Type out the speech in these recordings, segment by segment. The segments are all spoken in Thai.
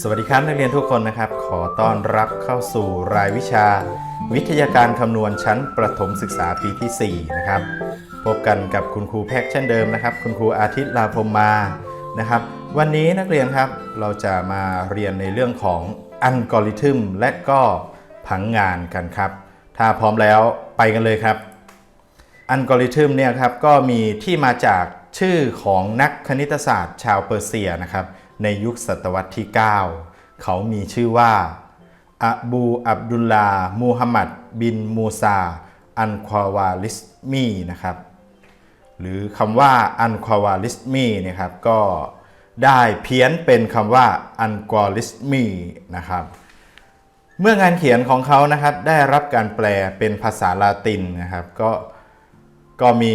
สวัสดีครับนักเรียนทุกคนนะครับ ขอต้อนรับเข้าสู่รายวิชา วิทยาการคำนวณชั้นประถมศึกษาปีที่ 4 นะครับ พบกันกับคุณครูแพกเช่นเดิมนะครับ คุณครูอาทิตย์ลาพรมมานะครับ วันนี้นักเรียนครับเราจะมาเรียนในเรื่องของอัลกอริทึมและก็ผังงานกันครับ ถ้าพร้อมแล้วไปกันเลยครับอัลกอริทึมเนี่ยครับก็มีที่มาจากชื่อของนักคณิตศาสตร์ชาวเปอร์เซียนะครับ ในยุคศตวรรษที่ 9 เขามีชื่อว่าอบูอับดุลลามูฮัมหมัดบินมูซา อันควาวาลิสมีนะครับ หรือคำว่าอันควาวาลิสมีนี่ยครับก็ได้เพี้ยนเป็นคำว่าอันควาลิสมีนะครับเมื่องานเขียนของเขานะครับได้รับการแปลเป็นภาษาลาตินนะครับก็ก็มี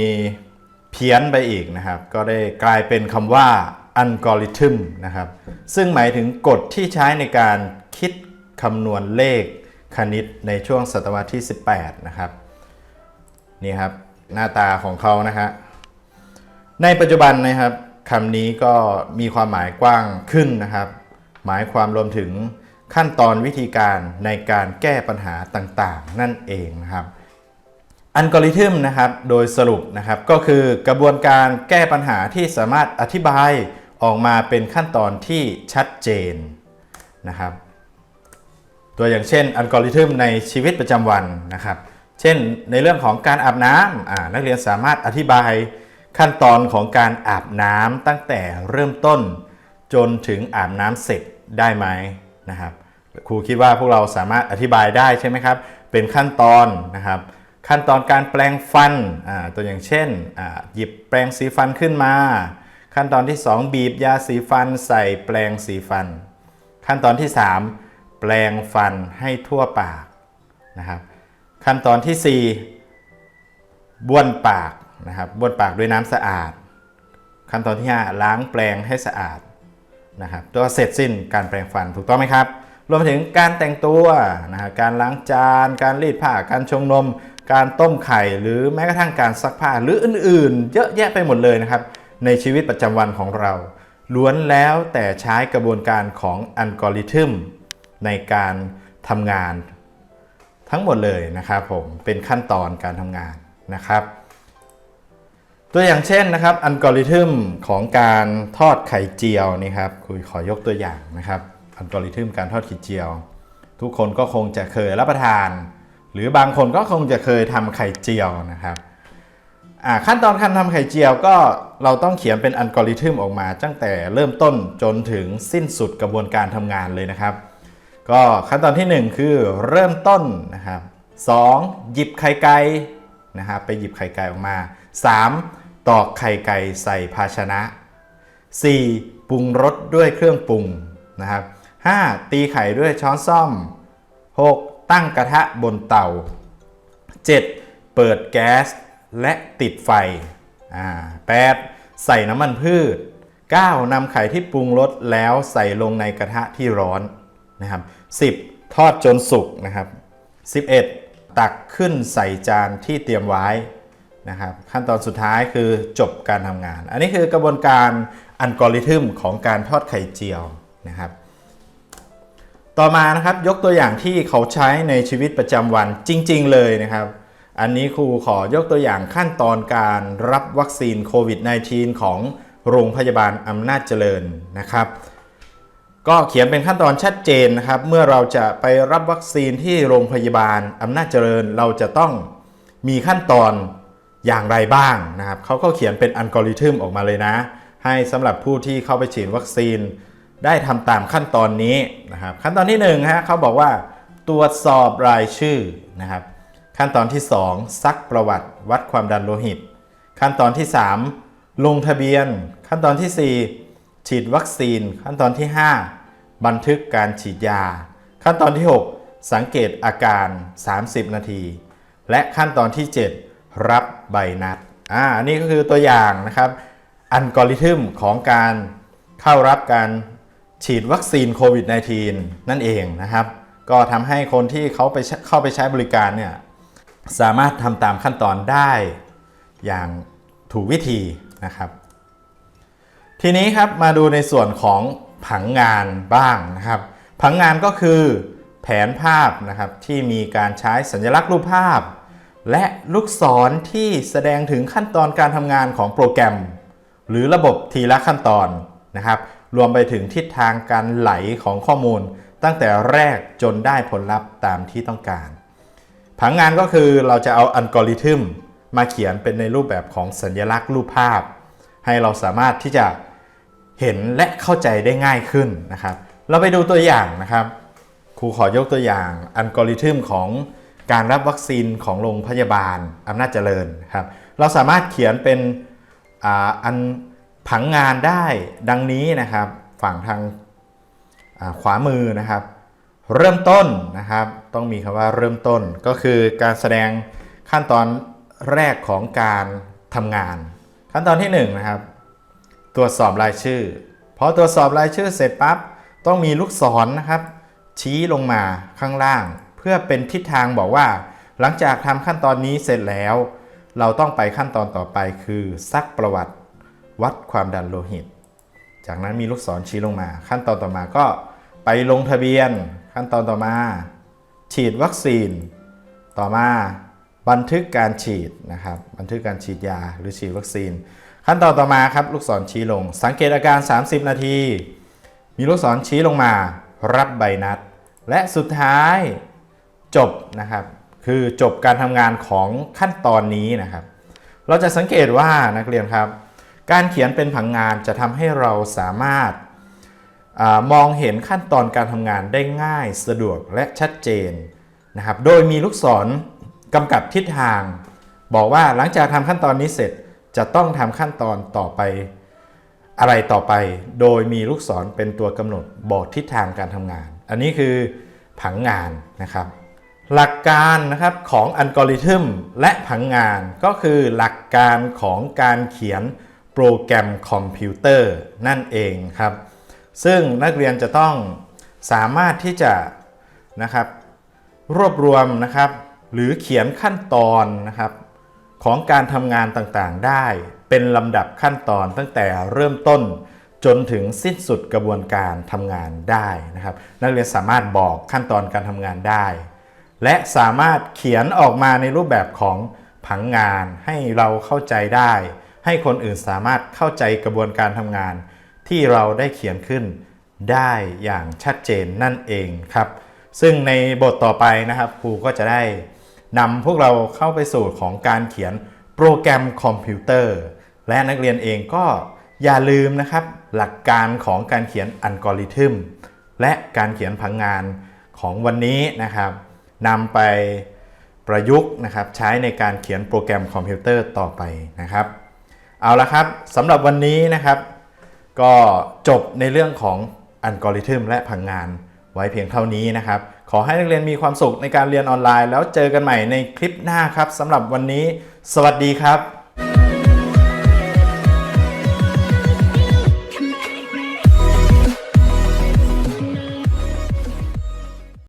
เพี้ยนไปอีกนะครับ ก็ได้กลายเป็นคำว่า อัลกอริทึมนะครับ ซึ่งหมายถึงกฎที่ใช้ในการคิดคำนวณเลขคณิตในช่วงศตวรรษที่ 18 นะครับ นี่ครับ หน้าตาของเขานะฮะในปัจจุบันนะครับคำนี้ก็มีความหมายกว้างขึ้นนะครับ หมายความรวมถึงขั้นตอนวิธีการในการแก้ปัญหาต่างๆ นั่นเองนะครับอัลกอริทึมนะครับ โดยสรุปนะครับก็คือกระบวนการแก้ปัญหาที่สามารถอธิบาย ออกมาเป็นขั้นตอนที่ชัดเจนนะครับ ตัวอย่างเช่นอัลกอริทึมในชีวิตประจำวันนะครับ เช่นในเรื่องของการอาบน้ำนักเรียนสามารถอธิบายขั้นตอนของการอาบน้ำตั้งแต่เริ่มต้น จนถึงอาบน้ำเสร็จได้ไหมนะครับครูคิดว่าพวกเราสามารถอธิบายได้ใช่ไหมครับ เป็นขั้นตอนนะครับ ขั้นตอนการแปลงฟันตัวอย่างเช่นหยิบแปรงสีฟันขึ้นมา ขั้นตอนที่ 2 บีบยาสีฟันใส่แปรงสีฟัน ขั้นตอนที่ 3 แปลงฟันให้ทั่วปากนะครับ ขั้นตอนที่ 4 บ้วนปากนะครับบ้วนปากด้วยน้ำสะอาด ขั้นตอนที่ 5 ล้างแปรงให้สะอาดนะครับตัวเสร็จสิ้นการแปรงฟันถูกต้องไหมครับ รวมถึงการแต่งตัวนะฮะการล้างจาน การรีดผ้าการชงนม การต้มไข่ หรือแม้กระทั่งการซักผ้าหรืออื่นๆ เยอะแยะไปหมดเลยนะครับ ในชีวิตประจำวันของเรา ล้วนแล้วแต่ใช้กระบวนการของอัลกอริทึมในการทำงาน ทั้งหมดเลยนะครับผมเป็นขั้นตอนการทำงานนะครับ ตัวอย่างเช่นนะครับอัลกอริทึมของการทอดไข่เจียวนี่ครับคุยขอยกตัวอย่างนะครับอัลกอริทึมการทอดไข่เจียว ทุกคนก็คงจะเคยรับประทาน หรือบางคนก็คงจะเคยทำไข่เจียวนะครับ ขั้นตอนการทำไข่เจียวก็เราต้องเขียนเป็นอัลกอริทึมออกมาตั้งแต่เริ่มต้นจนถึงสิ้นสุดกระบวนการทำงานเลยนะครับ ก็ขั้นตอนทีหนึ่1 คือเริ่มต้นนะครับ 2. หยิบไข่ไก่นะครับไปหยิบไข่ไก่ออกมา 3. ตอกไข่ไก่ใส่ภาชนะ 4. ปรุงรสด้วยเครื่องปรุงนะครับ 5. ตีไข่ด้วยช้อนซ่อม 6. ตั้งกระทะบนเตา 7. เปิดแก๊ส และติดไฟอ่า 8. ใส่น้ำมันพืช 9. นำไข่ที่ปรุงรสแล้วใส่ลงในกระทะที่ร้อนนะครับ 10. ทอดจนสุกนะครับ 11. ตักขึ้นใส่จานที่เตรียมไว้นะครับ ขั้นตอนสุดท้ายคือจบการทำงาน อันนี้คือกระบวนการอัลกอริทึมของการทอดไข่เจียวนะครับ ต่อมานะครับยกตัวอย่างที่เขาใช้ในชีวิตประจำวันจริง ๆ เลยนะครับ อันนี้ครูขอยกตัวอย่างขั้นตอนการรับวัคซีนโควิด -19 ของโรงพยาบาลอำนาจเจริญนะครับ ก็เขียนเป็นขั้นตอนชัดเจนนะครับ เมื่อเราจะไปรับวัคซีนที่โรงพยาบาลอำนาจเจริญ เราจะต้องมีขั้นตอนอย่างไรบ้างนะครับเขาก็เขียนเป็นอัลกอริทึมออกมาเลยนะ ให้สำหรับผู้ที่เข้าไปฉีดวัคซีน ได้ทำตามขั้นตอนนี้นะครับ ขั้นตอนที่1ฮะเขาบอกว่าตรวจสอบรายชื่อนะครับ ขั้นตอนที่ 2 ซักประวัติวัดความดันโลหิต ขั้นตอนที่ 3 ลงทะเบียน ขั้นตอนที่ 4 ฉีดวัคซีน ขั้นตอนที่ 5 บันทึกการฉีดยา ขั้นตอนที่ 6 สังเกตอาการ 30 นาที และขั้นตอนที่ 7 รับใบนัดอ่าอันนี้ก็คือตัวอย่างนะครับอัลกอริทึมของการเข้ารับการฉีดวัคซีนโควิด -19 นั่นเองนะครับ ก็ทำให้คนที่เขาไปเข้าไปใช้บริการเนี่ย สามารถทำตามขั้นตอนได้อย่างถูกวิธีนะครับ ทีนี้ครับมาดูในส่วนของผังงานบ้างนะครับ ผังงานก็คือแผนภาพนะครับที่มีการใช้สัญลักษณ์รูปภาพ และลูกศรที่แสดงถึงขั้นตอนการทำงานของโปรแกรม หรือระบบทีละขั้นตอนนะครับ รวมไปถึงทิศทางการไหลของข้อมูล ตั้งแต่แรกจนได้ผลลัพธ์ตามที่ต้องการ ผังงานก็คือเราจะเอาอัลกอริทึมมาเขียนเป็นในรูปแบบของสัญลักษณ์รูปภาพ ให้เราสามารถที่จะเห็นและเข้าใจได้ง่ายขึ้นนะครับ เราไปดูตัวอย่างนะครับ ครูขอยกตัวอย่างอัลกอริทึมของการรับวัคซีนของโรงพยาบาลอำนาจเจริญครับ เราสามารถเขียนเป็นอันผังงานได้ดังนี้นะครับ ฝั่งทางขวามือนะครับ เริ่มต้นนะครับ ต้องมีคำว่าเริ่มต้นก็คือการแสดงขั้นตอนแรกของการทำงาน ขั้นตอนที่1นงนะครับ ตรวจสอบรายชื่อพอตรวจสอบรายชื่อเสร็จปั๊บต้องมีลูกศรนนะครับ ชี้ลงมาข้างล่าง เพื่อเป็นทิศทางบอกว่า หลังจากทำขั้นตอนนี้เสร็จแล้ว เราต้องไปขั้นตอนต่อไปคือซักประวัติวัดความดันโลหิต จากนั้นมีลูกศรชี้ลงมา ขั้นตอนต่อมาก็ไปลงทะเบียน ขั้นตอนต่อมา ฉีดวัคซีน ต่อมาบันทึกการฉีดนะครับบันทึกการฉีดยาหรือฉีดวัคซีน ขั้นตอนต่อมาครับลูกศรชี้ลง สังเกตอาการ 30 นาที มีลูกศรชี้ลงมา รับใบนัด และสุดท้ายจบนะครับคือจบการทำงานของขั้นตอนนี้นะครับ เราจะสังเกตว่านักเรียนครับ การเขียนเป็นผังงานจะทำให้เราสามารถ มองเห็นขั้นตอนการทำงานได้ง่ายสะดวกและชัดเจนนะครับ โดยมีลูกศรกำกับทิศทาง บอกว่าหลังจากทำขั้นตอนนี้เสร็จจะต้องทำขั้นตอนต่อไป อะไรต่อไป โดยมีลูกศรเป็นตัวกำหนดบอกทิศทางการทำงาน อันนี้คือผังงานนะครับ หลักการนะครับของอัลกอริทึมและผังงานก็คือหลักการของการเขียนโปรแกรมคอมพิวเตอร์นั่นเองครับ ซึ่งนักเรียนจะต้องสามารถที่จะนะครับรวบรวมนะครับหรือเขียนขั้นตอนนะครับของการทำงานต่างๆ ได้เป็นลำดับขั้นตอนตั้งแต่เริ่มต้นจนถึงสิ้นสุดกระบวนการทำงานได้นะครับ นักเรียนสามารถบอกขั้นตอนการทำงานได้ และสามารถเขียนออกมาในรูปแบบของผังงานให้เราเข้าใจได้ ให้คนอื่นสามารถเข้าใจกระบวนการทำงาน ที่เราได้เขียนขึ้นได้อย่างชัดเจนนั่นเองครับ ซึ่งในบทต่อไปนะครับครูก็จะได้นำพวกเราเข้าไปสู่ของการเขียนโปรแกรมคอมพิวเตอร์ และนักเรียนเองก็อย่าลืมนะครับ หลักการของการเขียนอัลกอริทึมและการเขียนผังงานของวันนี้นะครับนำไปประยุกต์นะครับใช้ในการเขียนโปรแกรมคอมพิวเตอร์ต่อไปนะครับ เอาละครับสำหรับวันนี้นะครับ ก็จบในเรื่องของอัลกอริทึมและผังงานไว้เพียงเท่านี้นะครับ ขอให้นักเรียนมีความสุขในการเรียนออนไลน์ แล้วเจอกันใหม่ในคลิปหน้าครับสำหรับวันนี้ สวัสดีครับ